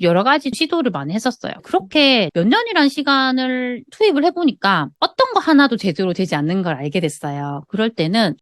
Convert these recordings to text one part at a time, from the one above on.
여러 가지 시도를 많이 했었어요. 그렇게 몇 년이란 시간을 투입을 해보니까 어떤 거 하나도 제대로 되지 않는 걸 알게 됐어요. 그럴 때는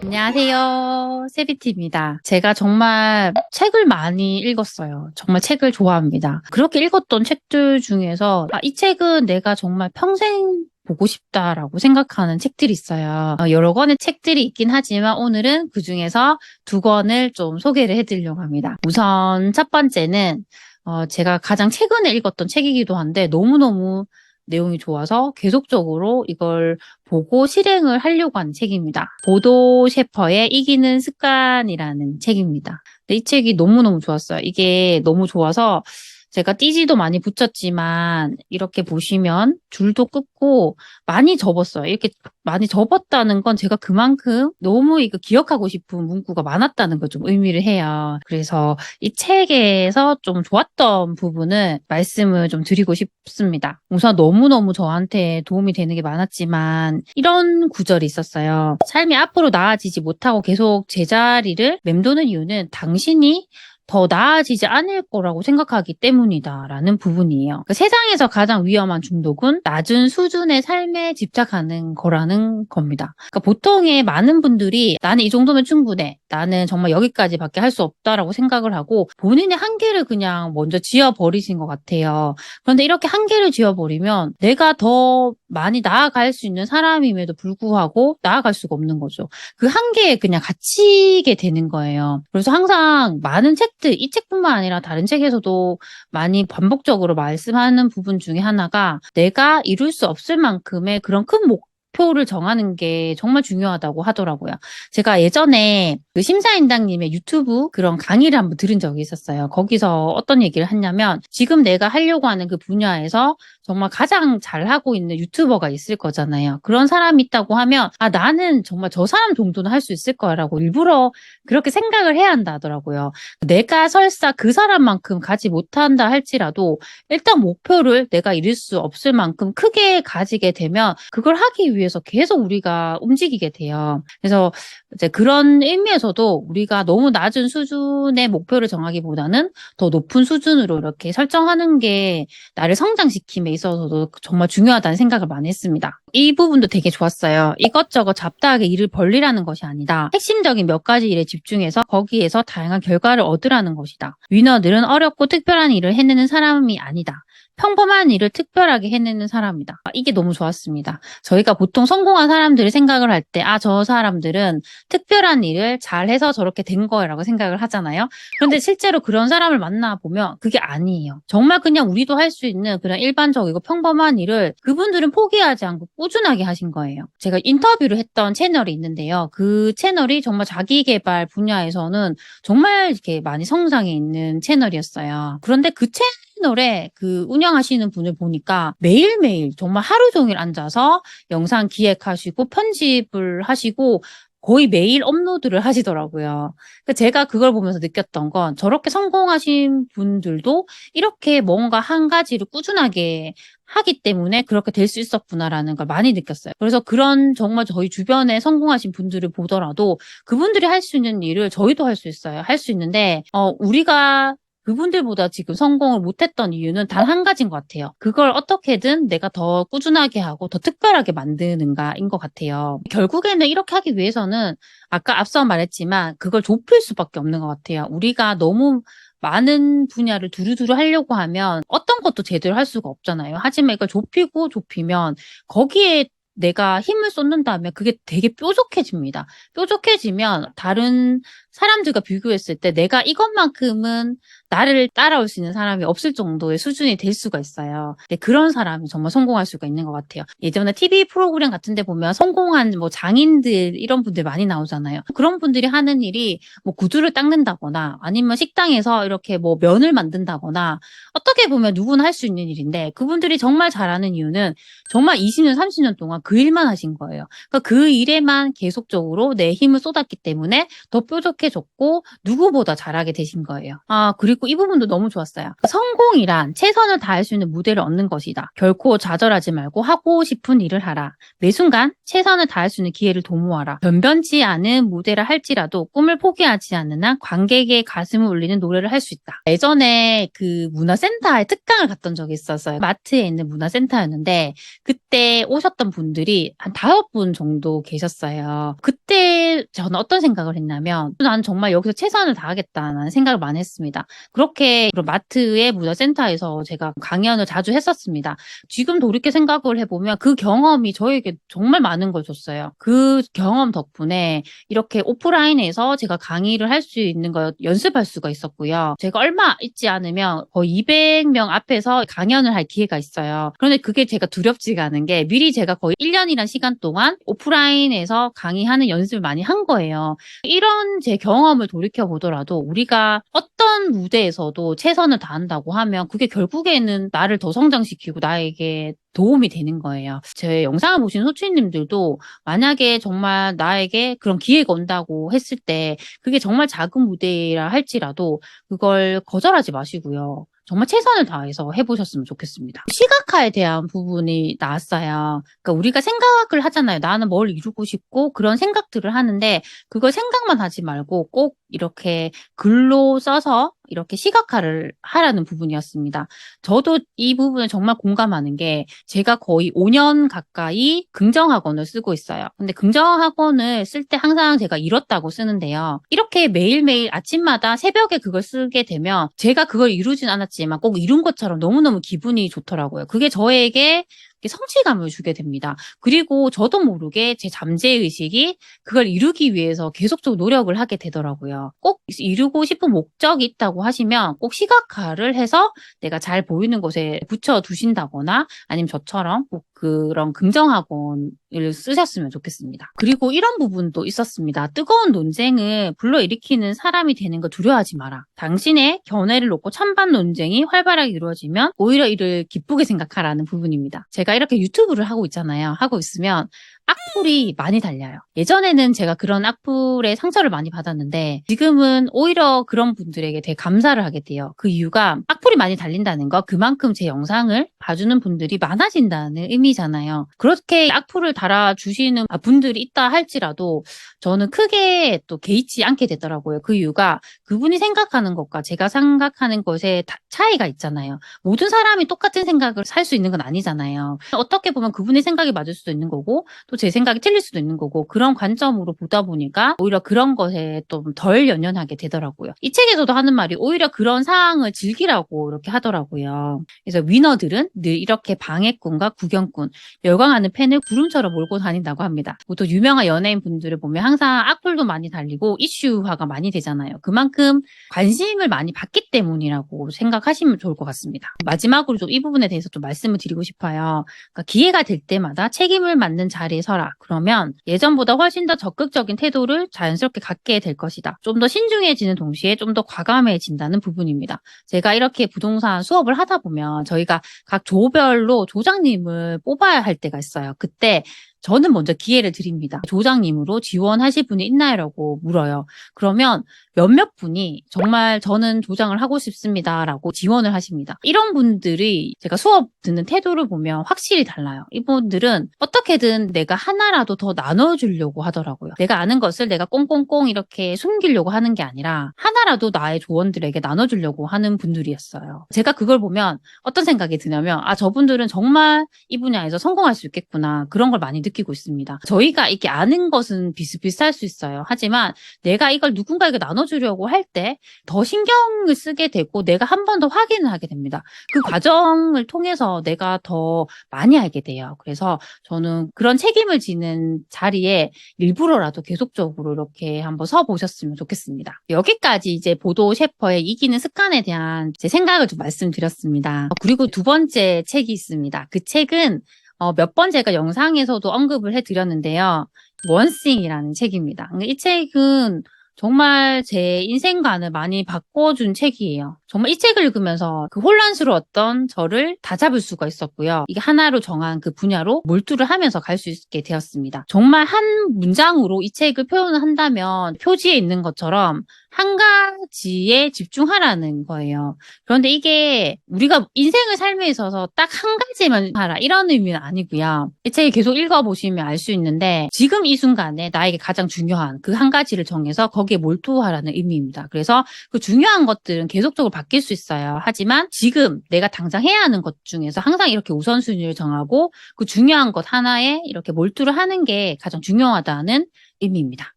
안녕하세요. 세비티입니다. 제가 정말 책을 많이 읽었어요. 정말 책을 좋아합니다. 그렇게 읽었던 책들 중에서 아, 이 책은 내가 정말 평생 보고 싶다라고 생각하는 책들이 있어요. 어, 여러 권의 책들이 있긴 하지만 오늘은 그 중에서 두 권을 좀 소개를 해드리려고 합니다. 우선 첫 번째는 어, 제가 가장 최근에 읽었던 책이기도 한데 너무너무 내용이 좋아서 계속적으로 이걸 보고 실행을 하려고 하는 책입니다. 보도 셰퍼의 이기는 습관이라는 책입니다. 이 책이 너무너무 좋았어요. 이게 너무 좋아서 제가 띠지도 많이 붙였지만 이렇게 보시면 줄도 끊고 많이 접었어요. 이렇게 많이 접었다는 건 제가 그만큼 너무 이거 기억하고 싶은 문구가 많았다는 걸 좀 의미를 해요. 그래서 이 책에서 좀 좋았던 부분을 말씀을 좀 드리고 싶습니다. 우선 너무너무 저한테 도움이 되는 게 많았지만 이런 구절이 있었어요. 삶이 앞으로 나아지지 못하고 계속 제자리를 맴도는 이유는 당신이 더 나아지지 않을 거라고 생각하기 때문이다라는 부분이에요. 그 세상에서 가장 위험한 중독은 낮은 수준의 삶에 집착하는 거라는 겁니다. 그러니까 보통의 많은 분들이 나는 이 정도면 충분해. 나는 정말 여기까지밖에 할 수 없다라고 생각을 하고 본인의 한계를 그냥 먼저 지어버리신 것 같아요. 그런데 이렇게 한계를 지어버리면 내가 더 많이 나아갈 수 있는 사람임에도 불구하고 나아갈 수가 없는 거죠. 그 한계에 그냥 갇히게 되는 거예요. 그래서 항상 많은 책들, 이 책뿐만 아니라 다른 책에서도 많이 반복적으로 말씀하는 부분 중에 하나가 내가 이룰 수 없을 만큼의 그런 큰 목 표를 정하는 게 정말 중요하다고 하더라고요. 제가 예전에 그 심사인당님의 유튜브 그런 강의를 한번 들은 적이 있었어요. 거기서 어떤 얘기를 했냐면 지금 내가 하려고 하는 그 분야에서 정말 가장 잘하고 있는 유튜버가 있을 거잖아요. 그런 사람이 있다고 하면 아 나는 정말 저 사람 정도는 할 수 있을 거라고 일부러 그렇게 생각을 해야 한다 하더라고요. 내가 설사 그 사람만큼 가지 못한다 할지라도 일단 목표를 내가 이룰 수 없을 만큼 크게 가지게 되면 그걸 하기 위해서 계속 우리가 움직이게 돼요. 그래서 이제 그런 의미에서도 우리가 너무 낮은 수준의 목표를 정하기보다는 더 높은 수준으로 이렇게 설정하는 게 나를 성장시킴에 있어서도 정말 중요하다는 생각을 많이 했습니다. 이 부분도 되게 좋았어요. 이것저것 잡다하게 일을 벌리라는 것이 아니다. 핵심적인 몇 가지 일에 집중해서 거기에서 다양한 결과를 얻으라는 것이다. 위너들은 어렵고 특별한 일을 해내는 사람이 아니다. 평범한 일을 특별하게 해내는 사람이다. 아, 이게 너무 좋았습니다. 저희가 보통 성공한 사람들을 생각을 할 때, 아, 저 사람들은 특별한 일을 잘해서 저렇게 된 거라고 생각을 하잖아요. 그런데 실제로 그런 사람을 만나보면 그게 아니에요. 정말 그냥 우리도 할 수 있는 그런 일반적이고 평범한 일을 그분들은 포기하지 않고 꾸준하게 하신 거예요. 제가 인터뷰를 했던 채널이 있는데요. 그 채널이 정말 자기 개발 분야에서는 정말 이렇게 많이 성장해 있는 채널이었어요. 그런데 그 채널 채널에 그 운영하시는 분을 보니까 매일매일 정말 하루 종일 앉아서 영상 기획하시고 편집을 하시고 거의 매일 업로드를 하시더라고요. 그러니까 제가 그걸 보면서 느꼈던 건 저렇게 성공하신 분들도 이렇게 뭔가 한 가지를 꾸준하게 하기 때문에 그렇게 될 수 있었구나라는 걸 많이 느꼈어요. 그래서 그런 정말 저희 주변에 성공하신 분들을 보더라도 그분들이 할 수 있는 일을 저희도 할 수 있어요. 할 수 있는데 어 우리가 그분들보다 지금 성공을 못했던 이유는 단 한 가지인 것 같아요. 그걸 어떻게든 내가 더 꾸준하게 하고 더 특별하게 만드는가인 것 같아요. 결국에는 이렇게 하기 위해서는 아까 앞서 말했지만 그걸 좁힐 수밖에 없는 것 같아요. 우리가 너무 많은 분야를 두루두루 하려고 하면 어떤 것도 제대로 할 수가 없잖아요. 하지만 이걸 좁히고 좁히면 거기에 내가 힘을 쏟는다면 그게 되게 뾰족해집니다. 뾰족해지면 다른 사람들과 비교했을 때 내가 이것만큼은 나를 따라올 수 있는 사람이 없을 정도의 수준이 될 수가 있어요. 근데 그런 사람이 정말 성공할 수가 있는 것 같아요. 예전에 TV 프로그램 같은 데 보면 성공한 뭐 장인들 이런 분들 많이 나오잖아요. 그런 분들이 하는 일이 뭐 구두를 닦는다거나 아니면 식당에서 이렇게 뭐 면을 만든다거나 어떻게 보면 누구나 할 수 있는 일인데 그분들이 정말 잘하는 이유는 정말 20년, 30년 동안 그 일만 하신 거예요. 그러니까 그 일에만 계속적으로 내 힘을 쏟았기 때문에 더 뾰족해 해줬고 누구보다 잘하게 되신 거예요. 아 그리고 이 부분도 너무 좋았어요. 성공이란 최선을 다할 수 있는 무대를 얻는 것이다. 결코 좌절하지 말고 하고 싶은 일을 하라. 매 순간 최선을 다할 수 있는 기회를 도모하라. 변변치 않은 무대를 할지라도 꿈을 포기하지 않는 한 관객의 가슴을 울리는 노래를 할 수 있다. 예전에 그 문화센터에 특강을 갔던 적이 있었어요. 마트에 있는 문화센터였는데 그때 오셨던 분들이 한 다섯 분 정도 계셨어요. 그때 저는 어떤 생각을 했냐면 난 정말 여기서 최선을 다하겠다는 생각을 많이 했습니다. 그렇게 그런 마트의 문화센터에서 제가 강연을 자주 했었습니다. 지금 돌이켜 생각을 해보면 그 경험이 저에게 정말 많은 걸 줬어요. 그 경험 덕분에 이렇게 오프라인에서 제가 강의를 할 수 있는 걸 연습할 수가 있었고요. 제가 얼마 있지 않으면 거의 200명 앞에서 강연을 할 기회가 있어요. 그런데 그게 제가 두렵지가 않은 게 미리 제가 거의 1년이란 시간 동안 오프라인에서 강의하는 연습을 많이 한 거예요. 이런 제 경험을 돌이켜 보더라도 우리가 어떤 무대에서도 최선을 다한다고 하면 그게 결국에는 나를 더 성장시키고 나에게 도움이 되는 거예요. 제 영상을 보신 소치님들도 만약에 정말 나에게 그런 기회가 온다고 했을 때 그게 정말 작은 무대라 할지라도 그걸 거절하지 마시고요. 정말 최선을 다해서 해보셨으면 좋겠습니다. 시각화에 대한 부분이 나왔어요. 그러니까 우리가 생각을 하잖아요. 나는 뭘 이루고 싶고 그런 생각들을 하는데 그걸 생각만 하지 말고 꼭 이렇게 글로 써서 이렇게 시각화를 하라는 부분이었습니다. 저도 이 부분을 정말 공감하는 게 제가 거의 5년 가까이 긍정학원을 쓰고 있어요. 근데 긍정학원을 쓸 때 항상 제가 이뤘다고 쓰는데요. 이렇게 매일매일 아침마다 새벽에 그걸 쓰게 되면 제가 그걸 이루진 않았지만 꼭 이룬 것처럼 너무너무 기분이 좋더라고요. 그게 저에게 성취감을 주게 됩니다. 그리고 저도 모르게 제 잠재의식이 그걸 이루기 위해서 계속적으로 노력을 하게 되더라고요. 꼭 이루고 싶은 목적이 있다고 하시면 꼭 시각화를 해서 내가 잘 보이는 곳에 붙여 두신다거나 아니면 저처럼 꼭 그런 긍정학원을 쓰셨으면 좋겠습니다. 그리고 이런 부분도 있었습니다. 뜨거운 논쟁을 불러일으키는 사람이 되는 거 두려워하지 마라. 당신의 견해를 놓고 찬반 논쟁이 활발하게 이루어지면 오히려 이를 기쁘게 생각하라는 부분입니다. 제가 이렇게 유튜브를 하고 있잖아요. 하고 있으면 악플이 많이 달려요. 예전에는 제가 그런 악플에 상처를 많이 받았는데 지금은 오히려 그런 분들에게 되게 감사를 하게 돼요. 그 이유가 악플이 많이 달린다는 거 그만큼 제 영상을 봐주는 분들이 많아진다는 의미잖아요. 그렇게 악플을 달아주시는 분들이 있다 할지라도 저는 크게 또 개의치 않게 되더라고요. 그 이유가 그분이 생각하는 것과 제가 생각하는 것에 차이가 있잖아요. 모든 사람이 똑같은 생각을 살 수 있는 건 아니잖아요. 어떻게 보면 그분의 생각이 맞을 수도 있는 거고 또제 생각이 틀릴 수도 있는 거고 그런 관점으로 보다 보니까 오히려 그런 것에 좀 덜 연연하게 되더라고요. 이 책에서도 하는 말이 오히려 그런 상황을 즐기라고 이렇게 하더라고요. 그래서 위너들은 늘 이렇게 방해꾼과 구경꾼, 열광하는 팬을 구름처럼 몰고 다닌다고 합니다. 또 유명한 연예인 분들을 보면 항상 악플도 많이 달리고 이슈화가 많이 되잖아요. 그만큼 관심을 많이 받기 때문이라고 생각하시면 좋을 것 같습니다. 마지막으로 좀 이 부분에 대해서 좀 말씀을 드리고 싶어요. 그러니까 기회가 될 때마다 책임을 맡는 자리에 서 라. 그러면 예전보다 훨씬 더 적극적인 태도를 자연스럽게 갖게 될 것이다. 좀 더 신중해지는 동시에 좀 더 과감해진다는 부분입니다. 제가 이렇게 부동산 수업을 하다 보면 저희가 각 조별로 조장님을 뽑아야 할 때가 있어요. 그때 저는 먼저 기회를 드립니다. 조장님으로 지원하실 분이 있나요?라고 물어요. 그러면 몇몇 분이 정말 저는 조장을 하고 싶습니다라고 지원을 하십니다. 이런 분들이 제가 수업 듣는 태도를 보면 확실히 달라요. 이분들은 어 떻게든 내가 하나라도 더 나눠주려고 하더라고요. 내가 아는 것을 내가 꽁꽁꽁 이렇게 숨기려고 하는 게 아니라 하나라도 나의 조언들에게 나눠주려고 하는 분들이었어요. 제가 그걸 보면 어떤 생각이 드냐면 아 저분들은 정말 이 분야에서 성공할 수 있겠구나 그런 걸 많이 느끼고 있습니다. 저희가 이렇게 아는 것은 비슷비슷할 수 있어요. 하지만 내가 이걸 누군가에게 나눠주려고 할 때 더 신경을 쓰게 되고 내가 한 번 더 확인을 하게 됩니다. 그 과정을 통해서 내가 더 많이 알게 돼요. 그래서 저는 그런 책임을 지는 자리에 일부러라도 계속적으로 이렇게 한번 서 보셨으면 좋겠습니다. 여기까지 이제 보도 셰퍼의 이기는 습관에 대한 제 생각을 좀 말씀드렸습니다. 그리고 두 번째 책이 있습니다. 그 책은 어, 몇 번 제가 영상에서도 언급을 해드렸는데요. 원싱이라는 책입니다. 이 책은 정말 제 인생관을 많이 바꿔준 책이에요. 정말 이 책을 읽으면서 그 혼란스러웠던 저를 다 잡을 수가 있었고요. 이게 하나로 정한 그 분야로 몰두를 하면서 갈 수 있게 되었습니다. 정말 한 문장으로 이 책을 표현을 한다면 표지에 있는 것처럼 한 가지에 집중하라는 거예요. 그런데 이게 우리가 인생을 삶에 있어서 딱 한 가지만 하라 이런 의미는 아니고요. 이 책을 계속 읽어보시면 알 수 있는데 지금 이 순간에 나에게 가장 중요한 그 한 가지를 정해서 거기에 몰두하라는 의미입니다. 그래서 그 중요한 것들은 계속적으로 바뀔 수 있어요. 하지만 지금 내가 당장 해야 하는 것 중에서 항상 이렇게 우선순위를 정하고 그 중요한 것 하나에 이렇게 몰두를 하는 게 가장 중요하다는 의미입니다.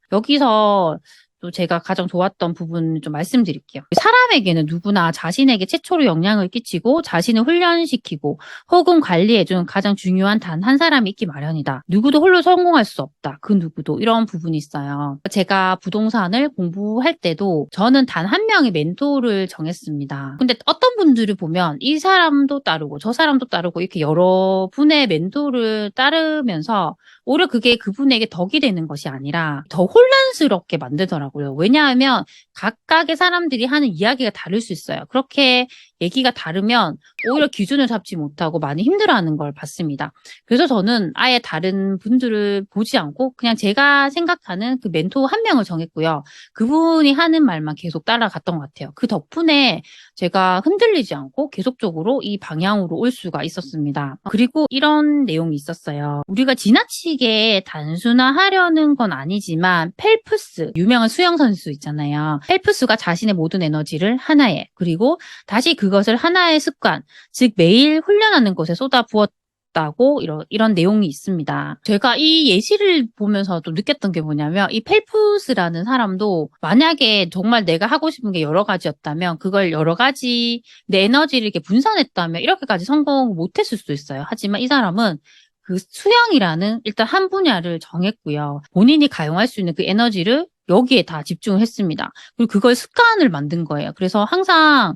여기서 또 제가 가장 좋았던 부분 좀 말씀드릴게요. 사람에게는 누구나 자신에게 최초로 영향을 끼치고 자신을 훈련시키고 혹은 관리해준 가장 중요한 단 한 사람이 있기 마련이다. 누구도 홀로 성공할 수 없다. 그 누구도 이런 부분이 있어요. 제가 부동산을 공부할 때도 저는 단 한 명의 멘토를 정했습니다. 근데 어떤 분들을 보면 이 사람도 따르고 저 사람도 따르고 이렇게 여러 분의 멘토를 따르면서 오히려 그게 그분에게 덕이 되는 것이 아니라 더 혼란스럽게 만들더라고요. 왜냐하면 각각의 사람들이 하는 이야기가 다를 수 있어요. 그렇게 얘기가 다르면 오히려 기준을 잡지 못하고 많이 힘들어하는 걸 봤습니다. 그래서 저는 아예 다른 분들을 보지 않고 그냥 제가 생각하는 그 멘토 한 명을 정했고요. 그분이 하는 말만 계속 따라갔던 것 같아요. 그 덕분에 제가 흔들리지 않고 계속적으로 이 방향으로 올 수가 있었습니다. 그리고 이런 내용이 있었어요. 우리가 지나치게 단순화하려는 건 아니지만 펠프스 유명한 수영 선수 있잖아요. 펠프스가 자신의 모든 에너지를 하나에 그리고 다시 그 것을 하나의 습관, 즉 매일 훈련하는 것에 쏟아 부었 다고 이런 이런 내용이 있습니다. 제가 이 예시를 보면서 또 느꼈던 게 뭐냐면 이 펠프스라는 사람도 만약에 정말 내가 하고 싶은 게 여러 가지였다면 그걸 여러 가지 내 에너지를 이렇게 분산했다면 이렇게까지 성공 못했을 수도 있어요. 하지만 이 사람은 그 수영이라는 일단 한 분야를 정했고요. 본인이 가용할 수 있는 그 에너지를 여기에 다 집중을 했습니다. 그리고 그걸 습관을 만든 거예요. 그래서 항상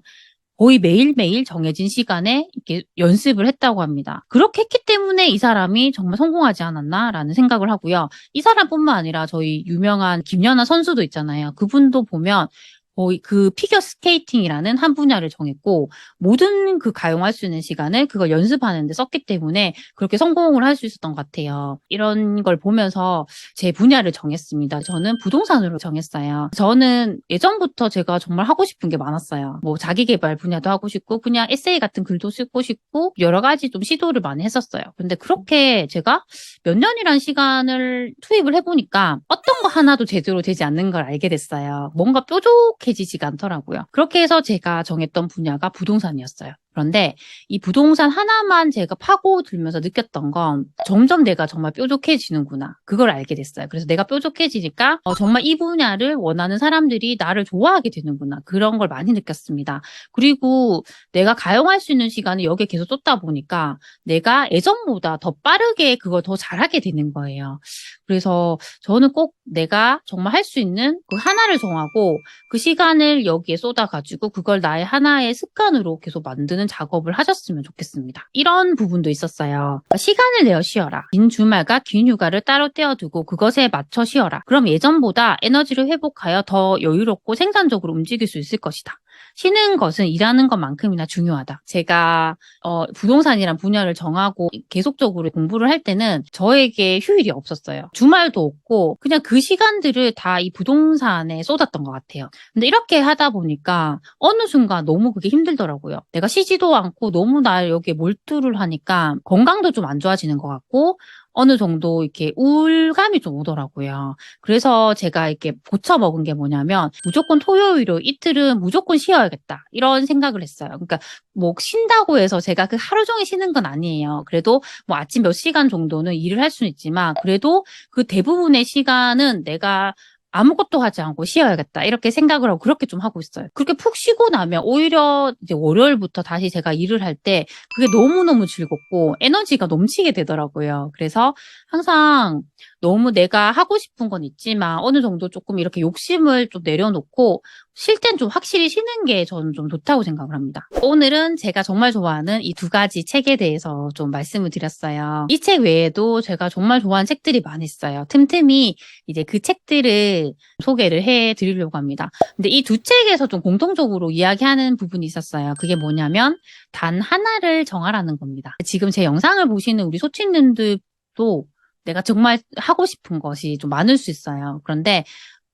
거의 매일매일 정해진 시간에 이렇게 연습을 했다고 합니다. 그렇게 했기 때문에 이 사람이 정말 성공하지 않았나라는 생각을 하고요. 이 사람뿐만 아니라 저희 유명한 김연아 선수도 있잖아요. 그분도 보면 그 피겨 스케이팅이라는 한 분야를 정했고 모든 그 가용할 수 있는 시간을 그걸 연습하는 데 썼기 때문에 그렇게 성공을 할 수 있었던 것 같아요. 이런 걸 보면서 제 분야를 정했습니다. 저는 부동산으로 정했어요. 저는 예전부터 제가 정말 하고 싶은 게 많았어요. 뭐 자기 개발 분야도 하고 싶고 그냥 에세이 같은 글도 쓰고 싶고 여러 가지 좀 시도를 많이 했었어요. 근데 그렇게 제가 몇 년이란 시간을 투입을 해보니까 어떤 거 하나도 제대로 되지 않는 걸 알게 됐어요. 뭔가 뾰족 해지지가 않더라고요. 그렇게 해서 제가 정했던 분야가 부동산이었어요. 그런데 이 부동산 하나만 제가 파고들면서 느꼈던 건 점점 내가 정말 뾰족해지는구나. 그걸 알게 됐어요. 그래서 내가 뾰족해지니까 어, 정말 이 분야를 원하는 사람들이 나를 좋아하게 되는구나. 그런 걸 많이 느꼈습니다. 그리고 내가 가용할 수 있는 시간을 여기에 계속 쏟다 보니까 내가 예전보다 더 빠르게 그걸 더 잘하게 되는 거예요. 그래서 저는 꼭 내가 정말 할 수 있는 그 하나를 정하고 그 시간을 여기에 쏟아가지고 그걸 나의 하나의 습관으로 계속 만드는 작업을 하셨으면 좋겠습니다. 이런 부분도 있었어요. 시간을 내어 쉬어라. 긴 주말과 긴 휴가를 따로 떼어두고 그것에 맞춰 쉬어라. 그럼 예전보다 에너지를 회복하여 더 여유롭고 생산적으로 움직일 수 있을 것이다. 쉬는 것은 일하는 것만큼이나 중요하다. 제가 어, 부동산이란 분야를 정하고 계속적으로 공부를 할 때는 저에게 휴일이 없었어요. 주말도 없고 그냥 그 시간들을 다 이 부동산에 쏟았던 것 같아요. 근데 이렇게 하다 보니까 어느 순간 너무 그게 힘들더라고요. 내가 쉬지도 않고 너무 날 여기에 몰두를 하니까 건강도 좀 안 좋아지는 것 같고 어느 정도 이렇게 우울감이 좀 오더라고요. 그래서 제가 이렇게 고쳐 먹은 게 뭐냐면 무조건 토요일로 이틀은 무조건 쉬어야겠다. 이런 생각을 했어요. 그러니까 뭐 쉰다고 해서 제가 그 하루 종일 쉬는 건 아니에요. 그래도 뭐 아침 몇 시간 정도는 일을 할 수는 있지만 그래도 그 대부분의 시간은 내가 아무것도 하지 않고 쉬어야겠다. 이렇게 생각을 하고 그렇게 좀 하고 있어요. 그렇게 푹 쉬고 나면 오히려 이제 월요일부터 다시 제가 일을 할 때 그게 너무너무 즐겁고 에너지가 넘치게 되더라고요. 그래서 항상 너무 내가 하고 싶은 건 있지만 어느 정도 조금 이렇게 욕심을 좀 내려놓고 쉴 땐 좀 확실히 쉬는 게 저는 좀 좋다고 생각을 합니다. 오늘은 제가 정말 좋아하는 이 두 가지 책에 대해서 좀 말씀을 드렸어요. 이 책 외에도 제가 정말 좋아하는 책들이 많이 있어요. 틈틈이 이제 그 책들을 소개를 해 드리려고 합니다. 근데 이 두 책에서 좀 공통적으로 이야기하는 부분이 있었어요. 그게 뭐냐면 단 하나를 정하라는 겁니다. 지금 제 영상을 보시는 우리 소친님들도 내가 정말 하고 싶은 것이 좀 많을 수 있어요. 그런데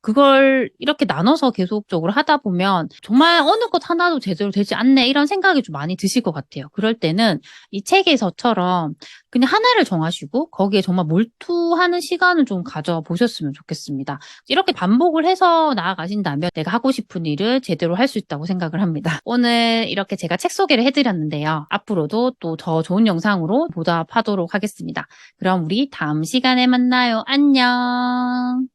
그걸 이렇게 나눠서 계속적으로 하다 보면 정말 어느 것 하나도 제대로 되지 않네 이런 생각이 좀 많이 드실 것 같아요. 그럴 때는 이 책에서처럼 그냥 하나를 정하시고 거기에 정말 몰두하는 시간을 좀 가져보셨으면 좋겠습니다. 이렇게 반복을 해서 나아가신다면 내가 하고 싶은 일을 제대로 할 수 있다고 생각을 합니다. 오늘 이렇게 제가 책 소개를 해드렸는데요. 앞으로도 또 더 좋은 영상으로 보답하도록 하겠습니다. 그럼 우리 다음 시간에 만나요. 안녕.